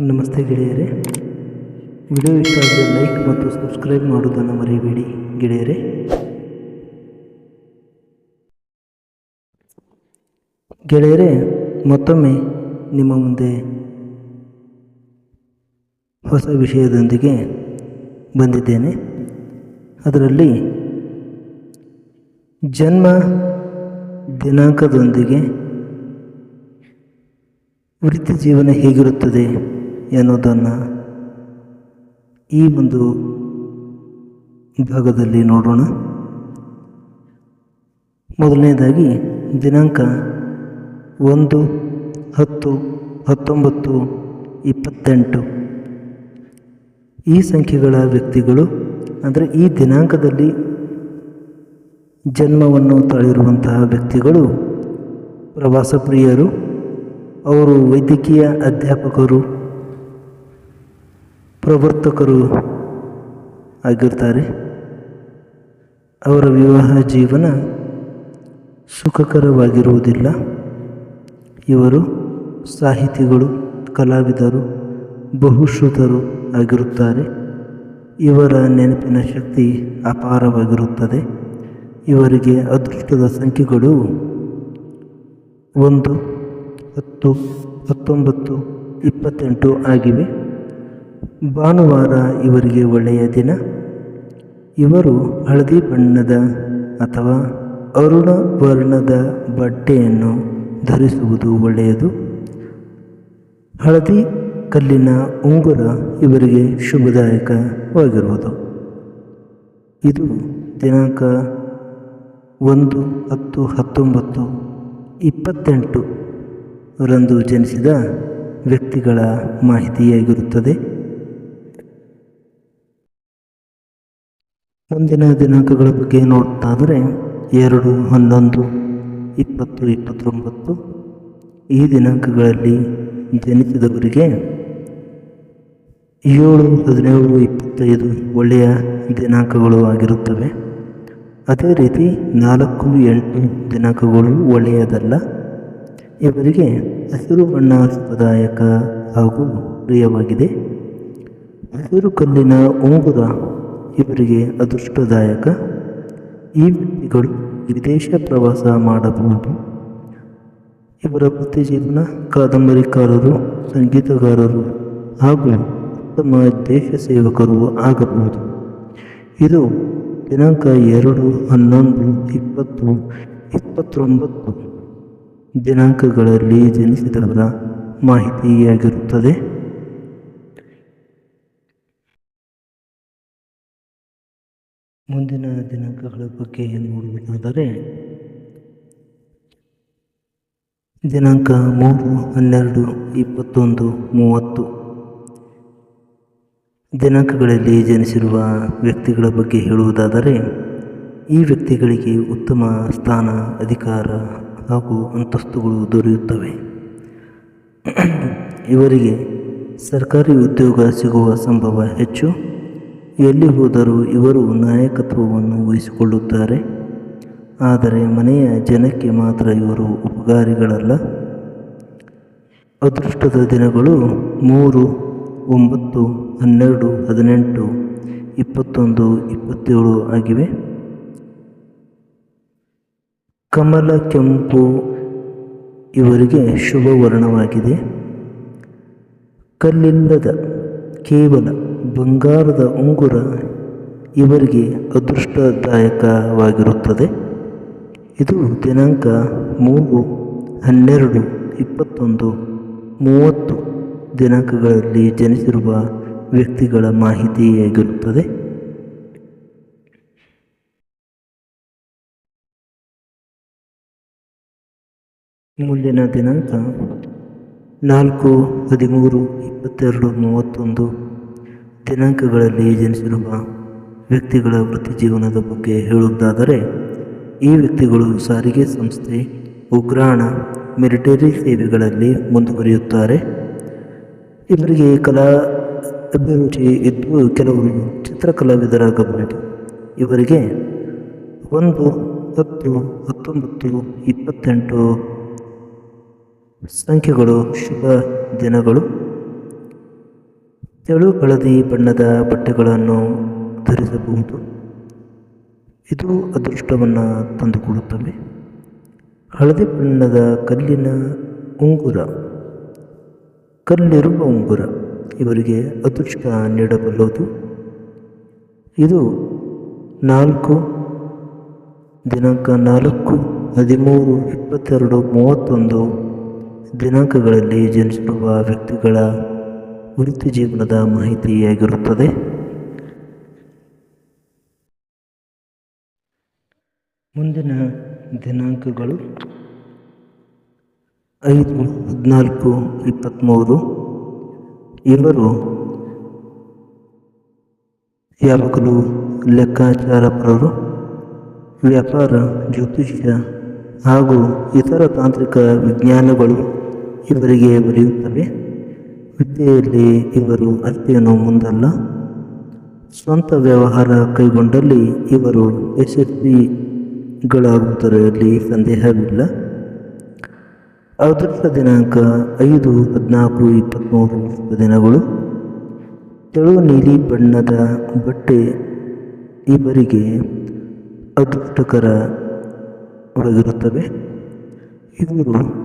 ನಮಸ್ತೆ ಗೆಳೆಯರೇ. ವಿಡಿಯೋ ಇಷ್ಟ ಆದರೆ ಲೈಕ್ ಮತ್ತು ಸಬ್ಸ್ಕ್ರೈಬ್ ಮಾಡುವುದನ್ನು ಮರೆಯಬೇಡಿ ಗೆಳೆಯರೇ. ಗೆಳೆಯರೇ, ಮತ್ತೊಮ್ಮೆ ನಿಮ್ಮ ಮುಂದೆ ಹೊಸ ವಿಷಯದೊಂದಿಗೆ ಬಂದಿದ್ದೇನೆ. ಅದರಲ್ಲಿ ಜನ್ಮ ದಿನಾಂಕದೊಂದಿಗೆ ವೃತ್ತಿ ಜೀವನ ಹೇಗಿರುತ್ತದೆ? ಎನ್ನುವುದನ್ನು ಈ ಒಂದು ಭಾಗದಲ್ಲಿ ನೋಡೋಣ. ಮೊದಲನೇದಾಗಿ ದಿನಾಂಕ ಒಂದು, ಹತ್ತು, ಹತ್ತೊಂಬತ್ತು, ಇಪ್ಪತ್ತೆಂಟು. ಈ ಸಂಖ್ಯೆಗಳ ವ್ಯಕ್ತಿಗಳು, ಅಂದರೆ ಈ ದಿನಾಂಕದಲ್ಲಿ ಜನ್ಮವನ್ನು ತಾಳಿರುವಂತಹ ವ್ಯಕ್ತಿಗಳು ಪ್ರವಾಸ ಪ್ರಿಯರು, ಅವರು ವೈದ್ಯಕೀಯ ಅಧ್ಯಾಪಕರು ಪ್ರವರ್ತಕರು ಆಗಿರ್ತಾರೆ. ಅವರ ವಿವಾಹ ಜೀವನ ಸುಖಕರವಾಗಿರುವುದಿಲ್ಲ. ಇವರು ಸಾಹಿತಿಗಳು, ಕಲಾವಿದರು, ಬಹುಶ್ರುತರು ಆಗಿರುತ್ತಾರೆ. ಇವರ ನೆನಪಿನ ಶಕ್ತಿ ಅಪಾರವಾಗಿರುತ್ತದೆ. ಇವರಿಗೆ ಅದೃಷ್ಟದ ಸಂಖ್ಯೆಗಳು ಒಂದು, ಹತ್ತು, ಹತ್ತೊಂಬತ್ತು, ಇಪ್ಪತ್ತೆಂಟು ಆಗಿವೆ. ಭಾನುವಾರ ಇವರಿಗೆ ಒಳ್ಳೆಯ ದಿನ. ಇವರು ಹಳದಿ ಬಣ್ಣದ ಅಥವಾ ಅರುಣ ವರ್ಣದ ಬಟ್ಟೆಯನ್ನು ಧರಿಸುವುದು ಒಳ್ಳೆಯದು. ಹಳದಿ ಕಲ್ಲಿನ ಉಂಗುರ ಇವರಿಗೆ ಶುಭದಾಯಕವಾಗಿರುವುದು. ಇದು ದಿನಾಂಕ ಒಂದು ಹತ್ತು ಹತ್ತೊಂಬತ್ತು ಇಪ್ಪತ್ತೆಂಟು ರಂದು ಜನಿಸಿದ ವ್ಯಕ್ತಿಗಳ ಮಾಹಿತಿಯಾಗಿರುತ್ತದೆ. ಮುಂದಿನ ದಿನಾಂಕಗಳ ಬಗ್ಗೆ ನೋಡ್ತಾದರೆ ಎರಡು, ಹನ್ನೊಂದು, ಇಪ್ಪತ್ತು, ಇಪ್ಪತ್ತೊಂಬತ್ತು. ಈ ದಿನಾಂಕಗಳಲ್ಲಿ ಜನಿಸಿದವರಿಗೆ ಏಳು, ಹದಿನೇಳು, ಇಪ್ಪತ್ತೈದು ಒಳ್ಳೆಯ ದಿನಾಂಕಗಳು ಆಗಿರುತ್ತವೆ. ಅದೇ ರೀತಿ ನಾಲ್ಕು, ಎಂಟು ದಿನಾಂಕಗಳು ಒಳ್ಳೆಯದಲ್ಲ. ಇವರಿಗೆ ಹಸಿರು ಬಣ್ಣ ಸುಖದಾಯಕ ಹಾಗೂ ಪ್ರಿಯವಾಗಿದೆ. ಹಸಿರು ಕಲ್ಲಿನ ಉಂಗುರ ಇವರಿಗೆ ಅದೃಷ್ಟದಾಯಕ. ಈ ವ್ಯಕ್ತಿಗಳು ವಿದೇಶ ಪ್ರವಾಸ ಮಾಡಬಹುದು. ಇವರ ವೃತ್ತಿ ಜೀವನ ಕಾದಂಬರಿಕಾರರು, ಸಂಗೀತಗಾರರು ಹಾಗೂ ಉತ್ತಮ ದೇಶ ಸೇವಕರು ಆಗಬಹುದು. ಇದು ದಿನಾಂಕ ಎರಡು, ಹನ್ನೊಂದು, ಇಪ್ಪತ್ತು, ಇಪ್ಪತ್ತೊಂಬತ್ತು ದಿನಾಂಕಗಳಲ್ಲಿ ಜನಿಸಿದವರ ಮಾಹಿತಿಯಾಗಿರುತ್ತದೆ. ಮುಂದಿನ ದಿನಾಂಕಗಳ ಬಗ್ಗೆ ನೋಡುವುದಾದರೆ ದಿನಾಂಕ ಮೂರು ಹನ್ನೆರಡು ಇಪ್ಪತ್ತೊಂದು ಮೂವತ್ತು. ದಿನಾಂಕಗಳಲ್ಲಿ ಜನಿಸಿರುವ ವ್ಯಕ್ತಿಗಳ ಬಗ್ಗೆ ಹೇಳುವುದಾದರೆ ಈ ವ್ಯಕ್ತಿಗಳಿಗೆ ಉತ್ತಮ ಸ್ಥಾನ, ಅಧಿಕಾರ ಹಾಗೂ ಅಂತಸ್ತುಗಳು ದೊರೆಯುತ್ತವೆ. ಇವರಿಗೆ ಸರ್ಕಾರಿ ಉದ್ಯೋಗ ಸಿಗುವ ಸಂಭವ ಹೆಚ್ಚು. ಎಲ್ಲಿ ಹೋದರೂ ಇವರು ನಾಯಕತ್ವವನ್ನು ವಹಿಸಿಕೊಳ್ಳುತ್ತಾರೆ. ಆದರೆ ಮನೆಯ ಜನಕ್ಕೆ ಮಾತ್ರ ಇವರು ಉಪಕಾರಿಗಳಲ್ಲ. ಅದೃಷ್ಟದ ದಿನಗಳು ಮೂರು, ಒಂಬತ್ತು, ಹನ್ನೆರಡು, ಹದಿನೆಂಟು, ಇಪ್ಪತ್ತೊಂದು, ಇಪ್ಪತ್ತೇಳು ಆಗಿವೆ. ಕಮಲ ಕೆಂಪು ಇವರಿಗೆ ಶುಭ ವರ್ಣವಾಗಿದೆ ಕಲ್ಲಿಲ್ಲದ ಕೇವಲ ಬಂಗಾರದ ಉಂಗುರ ಇವರಿಗೆ ಅದೃಷ್ಟದಾಯಕವಾಗಿರುತ್ತದೆ. ಇದು ದಿನಾಂಕ ಮೂರು, ಹನ್ನೆರಡು, ಇಪ್ಪತ್ತೊಂದು, ಮೂವತ್ತು ದಿನಾಂಕಗಳಲ್ಲಿ ಜನಿಸಿರುವ ವ್ಯಕ್ತಿಗಳ ಮಾಹಿತಿಯಾಗಿರುತ್ತದೆ. ಮುಂದಿನ ದಿನಾಂಕ ನಾಲ್ಕು, ಹದಿಮೂರು, ಇಪ್ಪತ್ತೆರಡು, ಮೂವತ್ತೊಂದು ದಿನಾಂಕಗಳಲ್ಲಿ ಜನಿಸಿರುವ ವ್ಯಕ್ತಿಗಳ ವೃತ್ತಿ ಜೀವನದ ಬಗ್ಗೆ ಹೇಳುವುದಾದರೆ, ಈ ವ್ಯಕ್ತಿಗಳು ಸಾರಿಗೆ ಸಂಸ್ಥೆ ಉಗ್ರಾಣ ಮಿಲಿಟರಿ ಸೇವೆಗಳಲ್ಲಿ ಮುಂದುವರಿಯುತ್ತಾರೆ. ಇವರಿಗೆ ಕಲಾ ಅಭಿರುಚಿ ಇದ್ದು ಕೆಲವರು ಚಿತ್ರಕಲಾವಿದರಾಗಬಹುದು ಇವರಿಗೆ ಒಂದು ಹತ್ತು ಹತ್ತೊಂಬತ್ತು ಇಪ್ಪತ್ತೆಂಟು ಸಂಖ್ಯೆಗಳು ಶುಭ ದಿನಗಳು. ತೆಳು ಹಳದಿ ಬಣ್ಣದ ಬಟ್ಟೆಗಳನ್ನು ಧರಿಸಬಹುದು. ಇದು ಅದೃಷ್ಟವನ್ನು ತಂದುಕೊಡುತ್ತವೆ. ಹಳದಿ ಬಣ್ಣದ ಕಲ್ಲಿನ ಉಂಗುರ, ಕಲ್ಲಿರುವ ಉಂಗುರ ಇವರಿಗೆ ಅದೃಷ್ಟ ನೀಡಬಲ್ಲದು. ಇದು ನಾಲ್ಕು, ದಿನಾಂಕ ನಾಲ್ಕು, ಹದಿಮೂರು, ಇಪ್ಪತ್ತೆರಡು, ಮೂವತ್ತೊಂದು ದಿನಾಂಕಗಳಲ್ಲಿ ಜನಿಸಿರುವ ವ್ಯಕ್ತಿಗಳ ವೃತ್ತಿ ಜೀವನದ ಮಾಹಿತಿಯಾಗಿರುತ್ತದೆ. ಮುಂದಿನ ದಿನಾಂಕಗಳು ಐದು, ಹದಿನಾಲ್ಕು ಇಪ್ಪತ್ತ್ಮೂರು ಇವರು ಯಾವಾಗಲೂ ಲೆಕ್ಕಾಚಾರಪರರು, ವ್ಯಾಪಾರ, ಜ್ಯೋತಿಷ್ಯ ಹಾಗೂ ಇತರ ತಾಂತ್ರಿಕ ವಿಜ್ಞಾನಗಳು ಇವರಿಗೆ ಒಲಿಯುತ್ತವೆ ವಿದ್ಯೆಯಲ್ಲಿ ಇವರು ಅಷ್ಟೇನು ಮುಂದಲ್ಲ. ಸ್ವಂತ ವ್ಯವಹಾರ ಕೈಗೊಂಡಲ್ಲಿ ಇವರು ಯಶಸ್ವಿಗಳಾಗುವುದರಲ್ಲಿ ಸಂದೇಹವಿಲ್ಲ. ಅದೃಷ್ಟ ದಿನಾಂಕ ಐದು ಹದಿನಾಲ್ಕು ಇಪ್ಪತ್ತ್ಮೂರು ದಿನಗಳು. ತೆಳು ನೀಲಿ ಬಣ್ಣದ ಬಟ್ಟೆ ಇವರಿಗೆ ಅದೃಷ್ಟಕರವಾಗಿರುತ್ತವೆ ಇವರು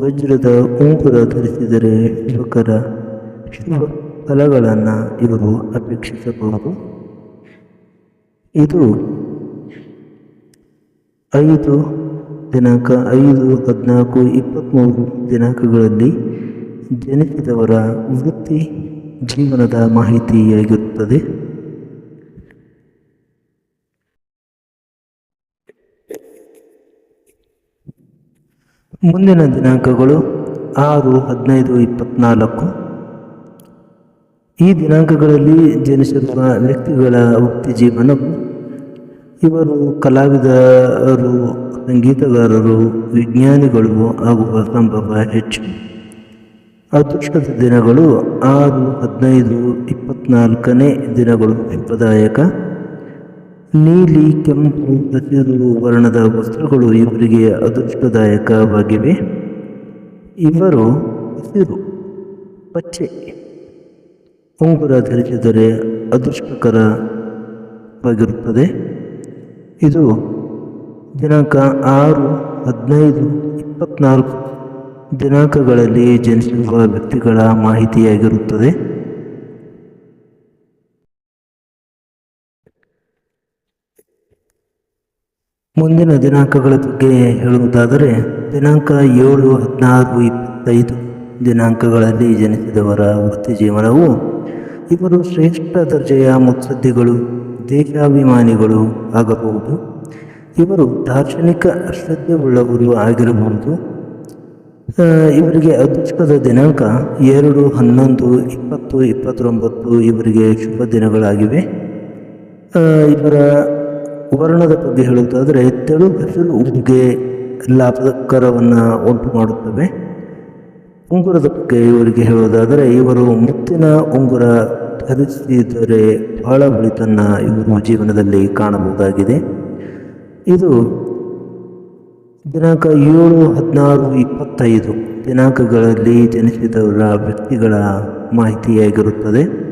ವಜ್ರದ ಉಂಗುರ ಧರಿಸಿದರೆ ಯುವಕರ ಶುಭ ಫಲಗಳನ್ನು ಇವರು ಅಪೇಕ್ಷಿಸಬಹುದು. ಇದು ಐದು ದಿನಾಂಕ ಐದು ಹದಿನಾಲ್ಕು ಇಪ್ಪತ್ತ್ಮೂರು ದಿನಾಂಕಗಳಲ್ಲಿ ಜನಿಸಿದವರ ವೃತ್ತಿ ಜೀವನದ ಮಾಹಿತಿಯಾಗಿರುತ್ತದೆ. ಮುಂದಿನ ದಿನಾಂಕಗಳು ಆರು, ಹದಿನೈದು ಇಪ್ಪತ್ತ್ನಾಲ್ಕು ಈ ದಿನಾಂಕಗಳಲ್ಲಿ ಜನಿಸಿರುವ ವ್ಯಕ್ತಿಗಳ ವೃತ್ತಿ ಜೀವನವು, ಇವರು ಕಲಾವಿದರು, ಸಂಗೀತಗಾರರು, ವಿಜ್ಞಾನಿಗಳು ಆಗುವ ಸಂಭವ ಹೆಚ್ಚು. ಅದೃಷ್ಟದ ದಿನಗಳು ಆರು, ಹದಿನೈದು, ಇಪ್ಪತ್ನಾಲ್ಕನೇ ದಿನಗಳು ಶುಭದಾಯಕ ನೀಲಿ, ಕೆಂಪು ಹಸಿರು ವರ್ಣದ ವಸ್ತ್ರಗಳು ಇವರಿಗೆ ಅದೃಷ್ಟದಾಯಕವಾಗಿವೆ. ಇವರು ಹಸಿರು, ಪಚ್ಚೆ, ಉಂಗುರ ಧರಿಸಿದರೆ ಅದೃಷ್ಟಕರವಾಗಿರುತ್ತದೆ. ಇದು ದಿನಾಂಕ ಆರು, ಹದಿನೈದು, ಇಪ್ಪತ್ನಾಲ್ಕು ದಿನಾಂಕಗಳಲ್ಲಿ ಜನಿಸಿರುವ ವ್ಯಕ್ತಿಗಳ ಮಾಹಿತಿಯಾಗಿರುತ್ತದೆ. ಮುಂದಿನ ದಿನಾಂಕಗಳ ಬಗ್ಗೆ ಹೇಳುವುದಾದರೆ ದಿನಾಂಕ ಏಳು ಹದಿನಾರು ಇಪ್ಪತ್ತೈದು ದಿನಾಂಕಗಳಲ್ಲಿ ಜನಿಸಿದವರ ವೃತ್ತಿ ಜೀವನವು ಇವರು ಶ್ರೇಷ್ಠ ದರ್ಜೆಯ ಮುತ್ಸದ್ದಿಗಳು ದೇಶಾಭಿಮಾನಿಗಳು ಆಗಬಹುದು. ಇವರು ದಾರ್ಶನಿಕ ಶ್ರದ್ಧೆಯುಳ್ಳವರು ಆಗಿರಬಹುದು. ಆ, ಇವರಿಗೆ ಅದೃಷ್ಟದ ದಿನಾಂಕ ಎರಡು ಹನ್ನೊಂದು ಇಪ್ಪತ್ತು ಇಪ್ಪತ್ತೊಂಬತ್ತು ಇವರಿಗೆ ಶುಭ ದಿನಗಳಾಗಿವೆ. ಇವರ ವರ್ಣದ ಬಗ್ಗೆ ಹೇಳುವುದಾದರೆ ತೆಳು ಹಸಿರು ಎಲ್ಲ ಲಾಭಕರವನ್ನು ಉಂಟು ಮಾಡುತ್ತವೆ. ಉಂಗುರದ ಬಗ್ಗೆ ಇವರಿಗೆ ಹೇಳುವುದಾದರೆ, ಇವರು ಮುತ್ತಿನ ಉಂಗುರ ಧರಿಸಿದರೆ ಬಹಳ ಬಳಿತನ್ನು ಇವರು ಜೀವನದಲ್ಲಿ ಕಾಣಬಹುದಾಗಿದೆ. ಇದು ದಿನಾಂಕ ಏಳು ಹದಿನಾರು ಇಪ್ಪತ್ತೈದು ದಿನಾಂಕಗಳಲ್ಲಿ ಜನಿಸಿದವರ ವ್ಯಕ್ತಿಗಳ ಮಾಹಿತಿಯಾಗಿರುತ್ತದೆ.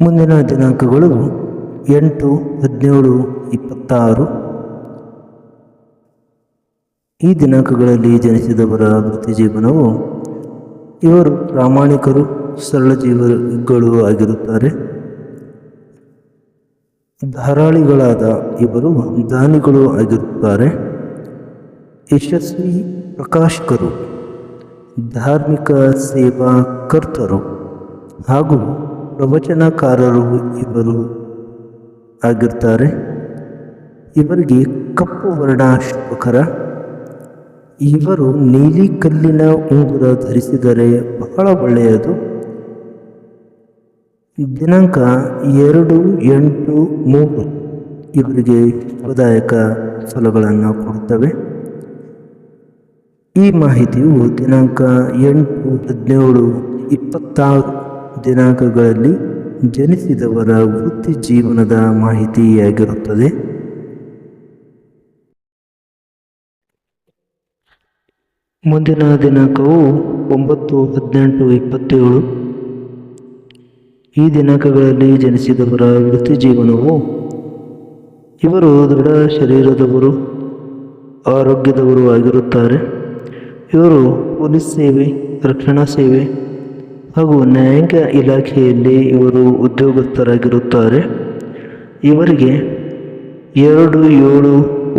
ಮುಂದಿನ ದಿನಾಂಕಗಳು ಎಂಟು, ಹದಿನೇಳು, ಇಪ್ಪತ್ತಾರು. ಈ ದಿನಾಂಕಗಳಲ್ಲಿ ಜನಿಸಿದವರ ವೃತ್ತಿ ಜೀವನವು ಇವರು ಪ್ರಾಮಾಣಿಕರು, ಸರಳ ಜೀವಗಳು ಆಗಿರುತ್ತಾರೆ. ಧಾರಾಳಿಗಳಾದ ಇವರು ದಾನಿಗಳು ಆಗಿರುತ್ತಾರೆ. ಯಶಸ್ವಿ ಪ್ರಕಾಶಕರು, ಧಾರ್ಮಿಕ ಸೇವಾ ಕರ್ತರು ಹಾಗೂ ಪ್ರವಚನಕಾರರು ಇವರು ಆಗಿರ್ತಾರೆ. ಇವರಿಗೆ ಕಪ್ಪು ವರ್ಣ ಶುಭಕರ ಇವರು ನೀಲಿ ಕಲ್ಲಿನ ಉಂಗುರ ಧರಿಸಿದರೆ ಬಹಳ ಒಳ್ಳೆಯದು. ದಿನಾಂಕ ಎರಡು ಎಂಟು ಮೂರು ಇವರಿಗೆ ಶುಭದಾಯಕ ಫಲಗಳನ್ನು ಕೊಡುತ್ತವೆ. ಈ ಮಾಹಿತಿಯು ದಿನಾಂಕ ಎಂಟು ಹದಿನೇಳು ಇಪ್ಪತ್ತಾರು. ದಿನಾಂಕಗಳಲ್ಲಿ ಜನಿಸಿದವರ ವೃತ್ತಿ ಜೀವನದ ಮಾಹಿತಿಯಾಗಿರುತ್ತದೆ. ಮುಂದಿನ ದಿನಾಂಕವು ಒಂಬತ್ತು, ಹದಿನೆಂಟು, ಇಪ್ಪತ್ತೇಳು. ಈ ದಿನಾಂಕಗಳಲ್ಲಿ ಜನಿಸಿದವರ ವೃತ್ತಿ ಜೀವನವು ಇವರು ದೃಢ ಶರೀರದವರು, ಆರೋಗ್ಯದವರು ಆಗಿರುತ್ತಾರೆ. ಇವರು ಪೊಲೀಸ್ ಸೇವೆ, ರಕ್ಷಣಾ ಸೇವೆ ಹಾಗೂ ನ್ಯಾಯಾಂಗ ಇಲಾಖೆಯಲ್ಲಿ ಇವರು ಉದ್ಯೋಗಸ್ಥರಾಗಿರುತ್ತಾರೆ. ಇವರಿಗೆ ಎರಡು ಏಳು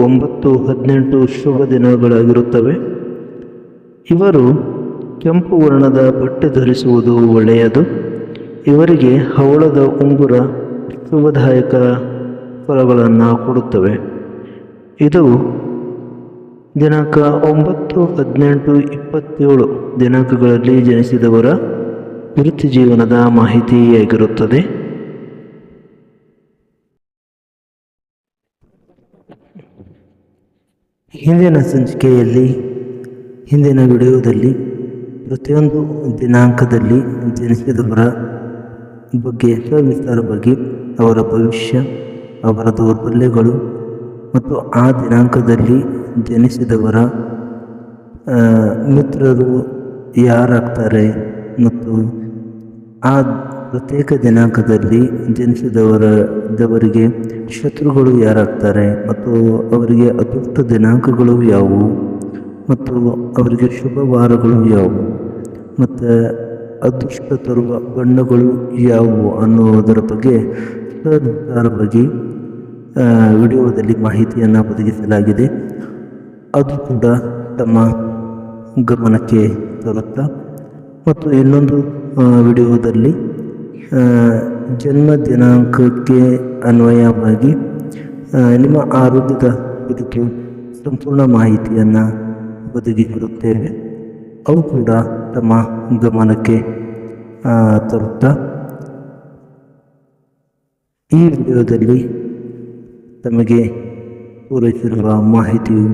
ಒಂಬತ್ತು ಹದಿನೆಂಟು ಶುಭ ದಿನಗಳಾಗಿರುತ್ತವೆ. ಇವರು ಕೆಂಪು ವರ್ಣದ ಬಟ್ಟೆ ಧರಿಸುವುದು ಒಳ್ಳೆಯದು. ಇವರಿಗೆ ಹವಳದ ಉಂಗುರ ಶುಭದಾಯಕ ಫಲಗಳನ್ನು ಕೊಡುತ್ತವೆ. ಇದು ದಿನಾಂಕ ಒಂಬತ್ತು ಹದಿನೆಂಟು ಇಪ್ಪತ್ತೇಳು ದಿನಾಂಕಗಳಲ್ಲಿ ಜನಿಸಿದವರ ವೃತ್ತಿ ಜೀವನದ ಮಾಹಿತಿಯಾಗಿರುತ್ತದೆ ಹಿಂದಿನ ಸಂಚಿಕೆಯಲ್ಲಿ, ಹಿಂದಿನ ವಿಡಿಯೋದಲ್ಲಿ, ಪ್ರತಿಯೊಂದು ದಿನಾಂಕದಲ್ಲಿ ಜನಿಸಿದವರ ಬಗ್ಗೆ ಸವಿಸ್ತಾರವಾಗಿ ಅವರ ಭವಿಷ್ಯ, ಅವರ ದೌರ್ಬಲ್ಯಗಳು ಮತ್ತು ಆ ದಿನಾಂಕದಲ್ಲಿ ಜನಿಸಿದವರ ಮಿತ್ರರು ಯಾರಾಗ್ತಾರೆ ಮತ್ತು ಆ ಪ್ರತ್ಯೇಕ ದಿನಾಂಕದಲ್ಲಿ ಜನಿಸಿದವರ, ದವರಿಗೆ ಶತ್ರುಗಳು ಯಾರಾಗ್ತಾರೆ ಮತ್ತು ಅವರಿಗೆ ಅದೃಷ್ಟ ದಿನಾಂಕಗಳು ಯಾವುವು? ಮತ್ತು ಅವರಿಗೆ ಶುಭ ವಾರಗಳು ಯಾವುವು? ಮತ್ತು ಅದೃಷ್ಟ ತರುವ ಬಣ್ಣಗಳು ಯಾವುವು ಅನ್ನುವುದರ ಬಗ್ಗೆ ಸವಿಸ್ತಾರವಾಗಿ ವಿಡಿಯೋದಲ್ಲಿ ಮಾಹಿತಿಯನ್ನು ಒದಗಿಸಲಾಗಿದೆ. ಅದು ಕೂಡ ತಮ್ಮ ಗಮನಕ್ಕೆ ತರುತ್ತಾ ಮತ್ತು ಇನ್ನೊಂದು ವಿಡಿಯೋದಲ್ಲಿ ಜನ್ಮ ದಿನಾಂಕಕ್ಕೆ ಅನ್ವಯವಾಗಿ ನಿಮ್ಮ ಆರೋಗ್ಯದ ಬದುಕು ಸಂಪೂರ್ಣ ಮಾಹಿತಿಯನ್ನು ಒದಗಿಸಿರುತ್ತೇವೆ. ಅವು ಕೂಡ ತಮ್ಮ ಗಮನಕ್ಕೆ ತರುತ್ತಾ. ಈ ವಿಡಿಯೋದಲ್ಲಿ ತಮಗೆ ಪೂರೈಸಿರುವ ಮಾಹಿತಿಯು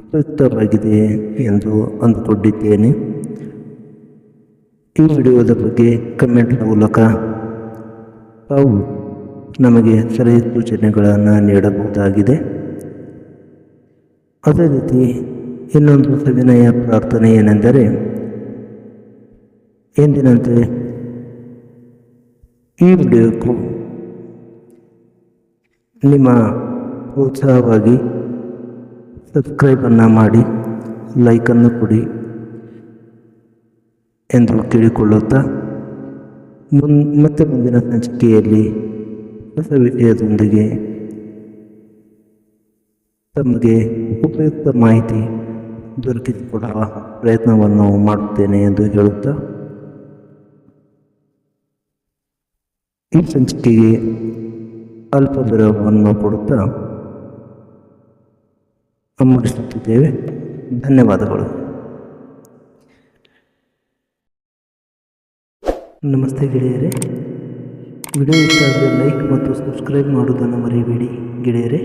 ಉಪಯುಕ್ತವಾಗಿದೆ ಎಂದು ಅಂದುಕೊಂಡಿದ್ದೇನೆ. ಈ ವಿಡಿಯೋದ ಬಗ್ಗೆ ಕಮೆಂಟ್ ಮೂಲಕ ತಾವು ನಮಗೆ ಸಲಹೆ ಸೂಚನೆಗಳನ್ನು ನೀಡಬಹುದಾಗಿದೆ. ಅದೇ ರೀತಿ ಇನ್ನೊಂದು ಸವಿನಯ ಪ್ರಾರ್ಥನೆ ಏನೆಂದರೆ, ಎಂದಿನಂತೆ ಈ ವಿಡಿಯೋಕ್ಕೂ ನಿಮ್ಮ ಪ್ರೋತ್ಸಾಹವಾಗಿ ಸಬ್ಸ್ಕ್ರೈಬನ್ನು ಮಾಡಿ ಲೈಕನ್ನು ಕೊಡಿ. ಎಂದು ಕೇಳಿಕೊಳ್ಳುತ್ತಾ, ಮುನ್, ಮತ್ತೆ ಮುಂದಿನ ಸಂಚಿಕೆಯಲ್ಲಿ ಹೊಸ ವಿಷಯದೊಂದಿಗೆ ತಮಗೆ ಉಪಯುಕ್ತ ಮಾಹಿತಿ ದೊರಕಿಸಿಕೊಡುವ ಪ್ರಯತ್ನವನ್ನು ಮಾಡುತ್ತೇನೆ ಎಂದು ಹೇಳುತ್ತಾ, ಈ ಸಂಚಿಕೆಗೆ ಅಲ್ಪ ವಿರಾಮವನ್ನು ಕೊಡುತ್ತಾ ಮುಗಿಸುತ್ತಿದ್ದೇವೆ ಧನ್ಯವಾದಗಳು. ನಮಸ್ತೆ ಗೆಳೆಯರೇ. ವಿಡಿಯೋ ಇಷ್ಟ ಆದರೆ ಲೈಕ್ ಮತ್ತು ಸಬ್ಸ್ಕ್ರೈಬ್ ಮಾಡುವುದನ್ನು ಮರೆಯಬೇಡಿ ಗೆಳೆಯರೇ.